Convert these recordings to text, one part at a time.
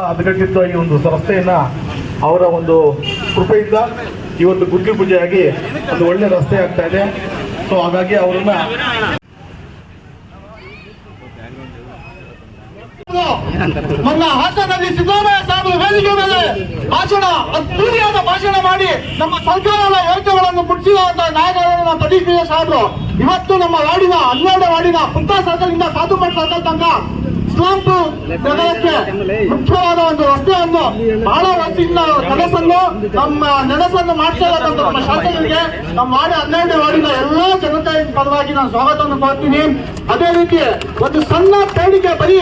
ಹದಗೆಟ್ಟಿದ್ದ ಈ ಒಂದು ಸಂಸ್ಥೆಯನ್ನ ಅವರ ಒಂದು ಕೃಪೆಯಿಂದ ಇವತ್ತು ಪೂಜೆ ಆಗಿ ಒಂದು ಒಳ್ಳೆ ರಸ್ತೆ ಆಗ್ತಾ ಇದೆ. ಸೊ ಹಾಗಾಗಿ ಅವರನ್ನ ನನ್ನ ಹಾಸನಲ್ಲಿ ಸಿದ್ದರಾಮಯ್ಯ ಸಾಹೇಬರು ವೇದಿಕೆ ಮೇಲೆ ಭಾಷಣ ಅದ್ಭುತಿಯಾದ ಭಾಷಣ ಮಾಡಿ ನಮ್ಮ ಸರ್ಕಾರದ ಯೋಜನೆಗಳನ್ನು ತಡೀಪಿಯ ಸಾಹೇಬರು, ಇವತ್ತು ನಮ್ಮ ವಾರ್ಡಿನ ಹನ್ನೆರಡು ವಾರ್ಡಿನ ಪುಟ್ಟ ಸರ್ಕಲ್ ಇಂದ ಸಾಧುಪೇಟ್ ಸರ್ಕಲ್ ತನಕ ಸ್ಲಾಂಪು ನಗರಕ್ಕೆ ಮುಖ್ಯವಾದ ಒಂದು ರಸ್ತೆಯನ್ನು ಬಹಳ ವರ್ಷದಿಂದ ಕನಸನ್ನು ನಮ್ಮ ನೆನಸನ್ನು ಮಾಡ್ತಾ ಇರತಕ್ಕಂಥ ನಮ್ಮ ಶಾಸಕರಿಗೆ ನಮ್ಮ ವಾರ್ಡ್ ಹನ್ನೆರಡು ವಾರ್ಡಿನ ಎಲ್ಲ ಜನತೆ ಪರವಾಗಿ ನಾನು ಸ್ವಾಗತವನ್ನು ಕೋರ್ತೀನಿ. ಅದೇ ರೀತಿ ಒಂದು ಸಣ್ಣ ಬೇಡಿಕೆ ಬರೀ,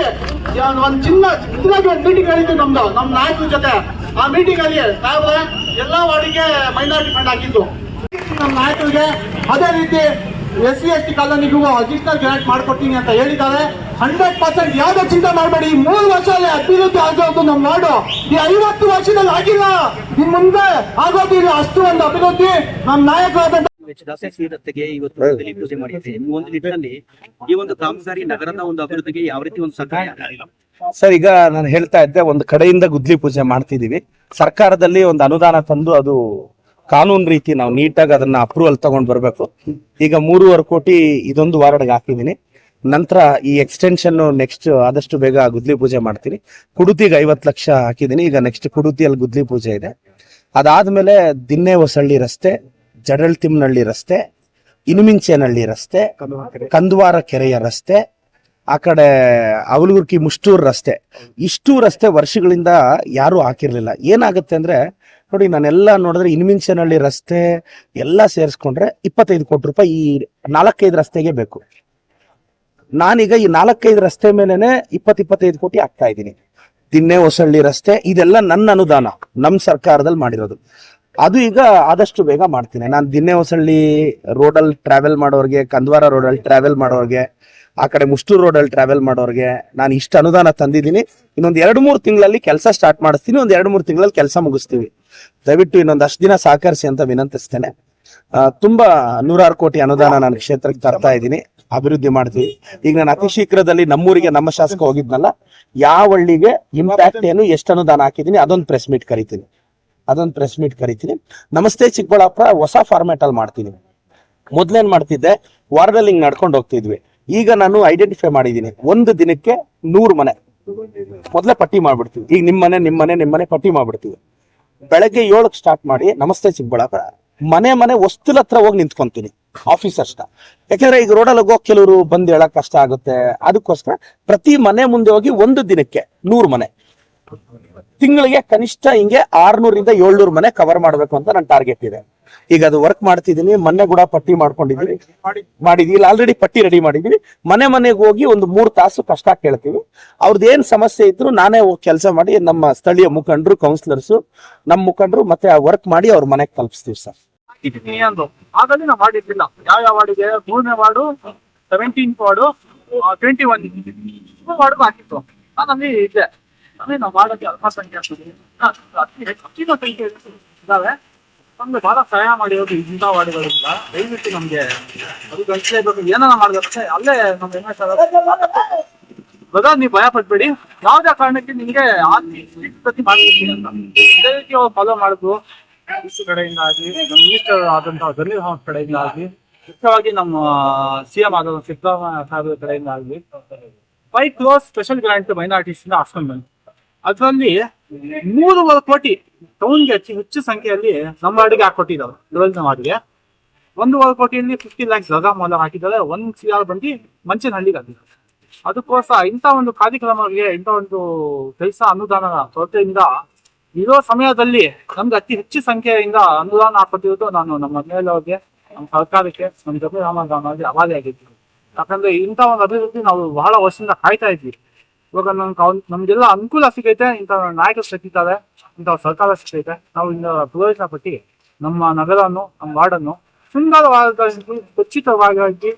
ಒಂದು ಚಿನ್ನ ಚಿಕ್ಕದಾಗಿ ಒಂದು ಮೀಟಿಂಗ್ ಹೇಳಿದ್ದು ನಮ್ದು, ನಮ್ಮ ನಾಯಕರ ಜೊತೆ. ಆ ಮೀಟಿಂಗ್ ಅಲ್ಲಿ ಎಲ್ಲಾ ವಾರ್ಡಿಗೆ ಮೈನಾರಿಟಿ ಫಂಡ್ ಹಾಕಿದ್ದು ನಮ್ಮ ನಾಯಕರಿಗೆ ಅದೇ ರೀತಿ ಎಸ್ ಸಿ ಎಸ್ ಟಿ ಕಾಲೋನಿಗೂ ಅಡಿಷನಲ್ ಗ್ರಾಂಟ್ ಮಾಡ್ಕೊಡ್ತೀನಿ ಅಂತ ಹೇಳಿದ್ದಾರೆ. ಹಂಡ್ರೆಡ್ ಪರ್ಸೆಂಟ್ ಯಾವ್ದೋ ಚಿಂತೆ ಮಾಡಬೇಡಿ. ಈ ಮೂರು ವರ್ಷದಲ್ಲಿ ಅಭಿವೃದ್ಧಿ ಆಗೋದು ನಮ್ಮ ನಾಡು. ಈ ಐವತ್ತು ವರ್ಷದಲ್ಲಿ ಆಗಿಲ್ಲ. ಇನ್ ಮುಂದೆ ಆಗೋದಿಲ್ಲ ಅಷ್ಟು ಒಂದು ಅಭಿವೃದ್ಧಿ ನಮ್ಮ ನಾಯಕರಾದಂತ ರಸ್ತೆಗೆ ಇವತ್ತು ಪೂಜೆ ಈ ಒಂದು ನಿಟ್ಟಿನಲ್ಲಿ ಈ ಒಂದು ಕಾಮಗಾರಿ ನಗರದ ಒಂದು ಅಭಿವೃದ್ಧಿಗೆ ಯಾವ ರೀತಿ ಒಂದು ಸಹಾಯ ಸರ್ ಈಗ ನಾನು ಹೇಳ್ತಾ ಇದ್ದೆ ಒಂದು ಕಡೆಯಿಂದ ಗುದ್ಲಿ ಪೂಜೆ ಮಾಡ್ತಿದೀವಿ ಸರ್ಕಾರದಲ್ಲಿ ಒಂದು ಅನುದಾನ ತಂದು ಅದು ಕಾನೂನು ರೀತಿ ನಾವು ನೀಟಾಗಿ ಅದನ್ನ ಅಪ್ರೂವಲ್ ತಗೊಂಡ್ ಬರಬೇಕು. ಈಗ ಮೂರುವರೆ ಕೋಟಿ ಇದೊಂದು ವಾರ್ಡ್ಗೆ ಹಾಕಿದ್ದೀನಿ. ನಂತರ ಈ ಎಕ್ಸ್ಟೆನ್ಷನ್ ನೆಕ್ಸ್ಟ್ ಆದಷ್ಟು ಬೇಗ ಗುದ್ಲಿ ಪೂಜೆ ಮಾಡ್ತೀನಿ. ಕುಡುತಿಗೆ ಐವತ್ತು ಲಕ್ಷ ಹಾಕಿದೀನಿ ಈಗ ನೆಕ್ಸ್ಟ್ ಕುಡುತಿಯಲ್ಲಿ ಗುದ್ಲಿ ಪೂಜೆ ಇದೆ. ಅದಾದ್ಮೇಲೆ ದಿನ್ನೆ ಹೊಸಳ್ಳಿ ರಸ್ತೆ ಜಡಳ್ತಿಮ್ನಹಳ್ಳಿ ರಸ್ತೆ ಇನುಮಿಂಚೇನಹಳ್ಳಿ ರಸ್ತೆ ಕಂದ್ವಾರ ಕೆರೆಯ ರಸ್ತೆ, ಆ ಕಡೆ ಅವಲಗುರ್ಕಿ ಮುಷ್ಟೂರ್ ರಸ್ತೆ. ಇಷ್ಟು ರಸ್ತೆ ವರ್ಷಗಳಿಂದ ಯಾರು ಹಾಕಿರ್ಲಿಲ್ಲ. ಏನಾಗುತ್ತೆ ಅಂದ್ರೆ ನೋಡಿ, ನಾನೆಲ್ಲ ನೋಡಿದ್ರೆ ಇನ್ಮಿನ್ಸನಹಳ್ಳಿ ರಸ್ತೆ ಎಲ್ಲ ಸೇರಿಸ್ಕೊಂಡ್ರೆ ಇಪ್ಪತ್ತೈದು ಕೋಟಿ ರೂಪಾಯಿ ಈ ನಾಲ್ಕೈದು ರಸ್ತೆಗೆ ಬೇಕು. ನಾನೀಗ ಈ ನಾಲ್ಕೈದು ರಸ್ತೆ ಮೇಲೆನೆ ಇಪ್ಪತ್ ಇಪ್ಪತ್ತೈದು ಕೋಟಿ ಆಗ್ತಾ ಇದ್ದೀನಿ. ದಿನ್ನೆ ಹೊಸಳ್ಳಿ ರಸ್ತೆ, ಇದೆಲ್ಲ ನನ್ನ ಅನುದಾನ ನಮ್ಮ ಸರ್ಕಾರದಲ್ಲಿ ಮಾಡಿರೋದು. ಅದು ಈಗ ಆದಷ್ಟು ಬೇಗ ಮಾಡ್ತೀನಿ. ನಾನು ದಿನ್ನೆ ಹೊಸಳ್ಳಿ ರೋಡಲ್ಲಿ ಟ್ರಾವೆಲ್ ಮಾಡೋರಿಗೆ, ಕಂದ್ವಾರ ರೋಡಲ್ಲಿ ಟ್ರಾವೆಲ್ ಮಾಡೋರ್ಗೆ ಆ ಕಡೆ ರೋಡ್ ರೋಡಲ್ಲಿ ಟ್ರಾವೆಲ್ ಮಾಡೋರಿಗೆ ನಾನು ಇಷ್ಟು ಅನುದಾನ ತಂದಿದ್ದೀನಿ. ಇನ್ನೊಂದು ಎರಡು ಮೂರು ತಿಂಗಳಲ್ಲಿ ಕೆಲಸ ಸ್ಟಾರ್ಟ್ ಮಾಡಿಸ್ತೀನಿ, ಒಂದು ಎರಡು ಮೂರು ತಿಂಗಳಲ್ಲಿ ಕೆಲಸ ಮುಗಿಸ್ತೀವಿ. ದಯವಿಟ್ಟು ಇನ್ನೊಂದು ಅಷ್ಟು ದಿನ ಸಹಕರಿಸಿ ಅಂತ ವಿನಂತಿಸ್ತೇನೆ. ತುಂಬಾ ನೂರಾರು ಕೋಟಿ ಅನುದಾನ ನಾನು ಕ್ಷೇತ್ರಕ್ಕೆ ತರ್ತಾ ಇದ್ದೀನಿ, ಅಭಿವೃದ್ಧಿ ಮಾಡ್ತೀವಿ. ಈಗ ನಾನು ಅತಿ ಶೀಘ್ರದಲ್ಲಿ ನಮ್ಮೂರಿಗೆ, ನಮ್ಮ ಶಾಸಕ ಹೋಗಿದ್ನಲ್ಲ, ಯಾವ ಹಳ್ಳಿಗೆ ಇಂಪ್ಯಾಕ್ಟ್ ಏನು, ಎಷ್ಟು ಅನುದಾನ ಹಾಕಿದ್ದೀನಿ, ಅದೊಂದು ಪ್ರೆಸ್ ಮೀಟ್ ಕರಿತೀನಿ. ಅದೊಂದು ಪ್ರೆಸ್ ಮೀಟ್ ಕರಿತೀನಿ. ನಮಸ್ತೆ ಚಿಕ್ಕಬಳ್ಳಾಪುರ, ಹೊಸ ಫಾರ್ಮ್ಯಾಟ್ ಅಲ್ಲಿ ಮಾಡ್ತೀನಿ ಮೊದ್ಲೇನ್ ಮಾಡ್ತಿದ್ದೆ, ವಾರದಲ್ಲಿ ಹಿಂಗ್ ನಡ್ಕೊಂಡು ಹೋಗ್ತಿದ್ವಿ. ಈಗ ನಾನು ಐಡೆಂಟಿಫೈ ಮಾಡಿದ್ದೀನಿ. ಒಂದು ದಿನಕ್ಕೆ ನೂರು ಮನೆ. ಮೊದಲೇ ಪಟ್ಟಿ ಮಾಡ್ಬಿಡ್ತೀವಿ. ಈಗ ನಿಮ್ಮ ಮನೆ ನಿಮ್ಮ ಮನೆ, ನಿಮ್ ಮನೆ ಪಟ್ಟಿ ಮಾಡ್ಬಿಡ್ತೀವಿ. ಬೆಳಗ್ಗೆ ಏಳಕ್ಕೆ ಸ್ಟಾರ್ಟ್ ಮಾಡಿ ನಮಸ್ತೆ ಚಿಕ್ಕಬಳ್ಳಾಪುರ. ಮನೆ ಮನೆ ವಸ್ತುಲ ಹತ್ರ ಹೋಗಿ ನಿಂತ್ಕೊಂತೀನಿ. ಆಫೀಸ್ ಅಷ್ಟ. ಯಾಕಂದ್ರೆ ಈಗ ರೋಡಲ್ಲಿ ಹೋಗೋ ಕೆಲವರು ಬಂದು ಹೇಳಕ್ ಕಷ್ಟ ಆಗುತ್ತೆ. ಅದಕ್ಕೋಸ್ಕರ ಪ್ರತಿ ಮನೆ ಮುಂದೆ ಹೋಗಿ ಒಂದು ದಿನಕ್ಕೆ ನೂರು ಮನೆ. ತಿಂಗಳಿಗೆ ಕನಿಷ್ಠ ಹಿಂಗೆ ಆರ್ನೂರಿಂದ ಏಳ್ನೂರು ಮನೆ ಕವರ್ ಮಾಡಬೇಕು ಅಂತ ನನ್ನ ಟಾರ್ಗೆಟ್ ಇದೆ. ಈಗ ಅದು ವರ್ಕ್ ಮಾಡ್ತಿದ್ದೀನಿ ಮೊನ್ನೆ ಕೂಡ ಪಟ್ಟಿ ಮಾಡ್ಕೊಂಡಿದೀವಿ ಮಾಡಿದೀವಿ ಇಲ್ಲ ಆಲ್ರೆಡಿ ಪಟ್ಟಿ ರೆಡಿ ಮಾಡಿದೀವಿ ಮನೆ ಮನೆಗೆ ಹೋಗಿ ಒಂದು ಮೂರ್ ತಾಸು ಕಷ್ಟ ಕೇಳ್ತೀವಿ ಅವ್ರದ್ದು ಏನ್ ಸಮಸ್ಯೆ ಇದ್ರು ನಾನೇ ಕೆಲಸ ಮಾಡಿ ನಮ್ಮ ಸ್ಥಳೀಯ ಮುಖಂಡರು ಕೌನ್ಸಿಲರ್ಸ್ ನಮ್ಮ ಮುಖಂಡರು ಮತ್ತೆ ಆ ವರ್ಕ್ ಮಾಡಿ ಅವ್ರ ಮನೆಗೆ ತಲುಪಿಸ್ತೀವಿ ಸರ್ ಮಾಡಿದ್ದಿಲ್ಲ ನಾವು ಯಾವ ಯಾವ ಮೂರನೇ ಸೆವೆಂಟೀನ್ ಟ್ವೆಂಟಿ ಒನ್ ನಮ್ಗೆ ಬಹಳ ಸಹಾಯ ಮಾಡಿರೋದು ಇಂಥ ವಾರ್ಡ್ಗಳಿಂದ. ದಯವಿಟ್ಟು ನಮ್ಗೆ ಅದು ಬೇಕು. ಏನಾರ ಮಾಡ್ಬೇಕು? ಅಲ್ಲೇ ನಮ್ಮ ಎಂ ಬ್ರದರ್ ನೀವು ಭಯ ಪಡ್ಬೇಡಿ ಯಾವ್ದೇ ಕಾರಣಕ್ಕೆ ನಿಮ್ಗೆ ಪ್ರತಿ ರೀತಿ ಫಾಲೋ ಮಾಡಿದ್ರು ಕಡೆಯಿಂದ ಆಗಲಿ ನಮ್ಮ ಮಿನಿಸ್ಟರ್ ಆದಂತಹ ಜಮೀರ್ ಅಹಮದ್ ಕಡೆಯಿಂದ ಆಗಲಿ ಮುಖ್ಯವಾಗಿ ನಮ್ಮ ಸಿ ಎಂ ಆದ ಸಿದ್ದರಾಮಯ್ಯ ಸಾಹೇಬ್ರ ಕಡೆಯಿಂದ ಆಗಲಿ five close special grant minorities ಇಂದ ಹಾಸ್ಕೊಂಡು ಅದರಲ್ಲಿ ಮೂರುವರೆ ಕೋಟಿ ಟೌನ್ಗೆ ಹೆಚ್ಚು ಹೆಚ್ಚು ಸಂಖ್ಯೆಯಲ್ಲಿ ನಮ್ಮ ವಾರ್ಡಿಗೆ ಹಾಕೊಟ್ಟಿದ್ದಾರೆ ಮಾಡಿಗೆ ಒಂದು ವಾರ ಕೋಟಿಯಲ್ಲಿ ಫಿಫ್ಟಿ ಲ್ಯಾಕ್ಸ್ ಗಗಾ ಮೊಲ ಹಾಕಿದ್ದಾರೆ. ಒಂದ್ ಸಿ ಆರ್ ಬಂದು ಮಂಚನಹಳ್ಳಿಗೆ ಹಾಕಿದ್ದಾರೆ. ಅದಕ್ಕೋಸ್ಕರ ಇಂಥ ಒಂದು ಕಾರ್ಯಕ್ರಮಗಳಿಗೆ ಇಂಥ ಒಂದು ಕೆಲಸ ಅನುದಾನ ಕೊರತೆಯಿಂದ ಇರೋ ಸಮಯದಲ್ಲಿ ನಮ್ಗೆ ಅತಿ ಹೆಚ್ಚು ಸಂಖ್ಯೆಯಿಂದ ಅನುದಾನ ಹಾಕೊಟ್ಟಿರೋದು ನಾನು ನಮ್ಮ ಮೇಲವ್ರಿಗೆ ನಮ್ಮ ಸರ್ಕಾರಕ್ಕೆ, ನಮ್ಮ ಜೊತೆ ಅಹಮದ್ ಅವರಿಗೆ ಅವಾಲಿ ಆಗಿದ್ದೀನಿ ಯಾಕಂದ್ರೆ ಇಂಥ ಒಂದು ಅಭಿವೃದ್ಧಿ ನಾವು ಬಹಳ ವರ್ಷದಿಂದ ಕಾಯ್ತಾ ಇದ್ವಿ ಇವಾಗ ನಮ್ಗೆ ಅವ್ನ್- ನಮ್ಗೆಲ್ಲ ಅನುಕೂಲ ಸಿಗೈತೆ ಇಂಥ ನಾಯಕರು ಸಿಕ್ಕಿದ್ದಾರೆ ಇಂಥ ಸರ್ಕಾರ ಸಿಕ್ಕೈತೆ ನಾವು ಇಂದ ಪ್ರಯೋಜನ ಪಟ್ಟಿ ನಮ್ಮ ನಗರವನ್ನು ನಮ್ಮ ವಾರ್ಡನ್ನು ಸುಂದರವಾದ ಖಚಿತವಾಗಿ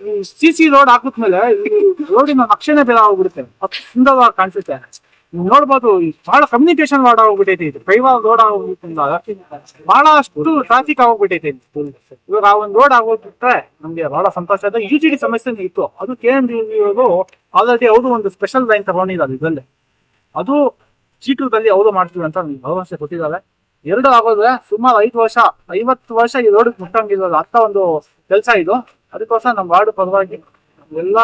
ಈ ಸಿ ಸಿ ರೋಡ್ ಹಾಕಿದ್ಮೇಲೆ ರೋಡಿನ ನಕ್ಷೆನೇ ಬೇರೆ ಹೋಗ್ಬಿಡುತ್ತೆ. ಅಷ್ಟು ಸುಂದರವಾಗಿ ಕಾಣಿಸುತ್ತೆ. ನೋಡ್ಬೋದು ಬಹಳ ಕಮ್ಯುನಿಕೇಶನ್ ಮಾಡ ಆಗೋಗ್ಬಿಟ್ಟೈತಿ ಇದು. ಕೈವಾರ ರೋಡ್ ಆಗೋಗ್ಬಿಟ್ಟಿಂದ ಬಹಳ ಅಷ್ಟು ಟ್ರಾಫಿಕ್ ಆಗೋಗ್ಬಿಟ್ಟೈತಿ. ಇವಾಗ ಆ ಒಂದು ರೋಡ್ ಆಗೋಗ್ಬಿಟ್ರೆ ನಮ್ಗೆ ಬಹಳ ಸಂತೋಷ. ಆಯ್ತು ಯು ಜಿ ಡಿ ಸಮಸ್ಯೆ ಇತ್ತು. ಅದು ಕೆ ಎಂ ಇವರು ಆಲ್ರೆಡಿ ಅವರು ಒಂದು ಸ್ಪೆಷಲ್ ಲೈನ್ ತಗೊಂಡಿದ್ದಾರೆ ಇದರಲ್ಲಿ. ಅದು ಚೀಟದಲ್ಲಿ ಅವರು ಮಾಡ್ತೀವಿ ಅಂತ ನಮ್ಗೆ ಭರವಸೆ ಕೊಟ್ಟಿದ್ದಾರೆ. ಎರಡು ಆಗೋದ್ರೆ ಸುಮಾರು ಐದು ವರ್ಷ, ಐವತ್ತು ವರ್ಷ ಈ ರೋಡ್ ಮುಟ್ಟಂಗಿಲ್ಲ ಅಂತ ಒಂದು ಕೆಲಸ ಇದು. ಅದಕ್ಕೋಸ್ಕರ ನಮ್ಮ ವಾರ್ಡ್ ಪರವಾಗಿ ಎಲ್ಲ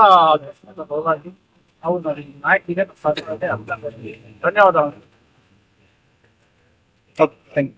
ಪರವಾಗಿ ನಾವು ನಾಯಕರಿಗೆ ಧನ್ಯವಾದಗಳು. Thank you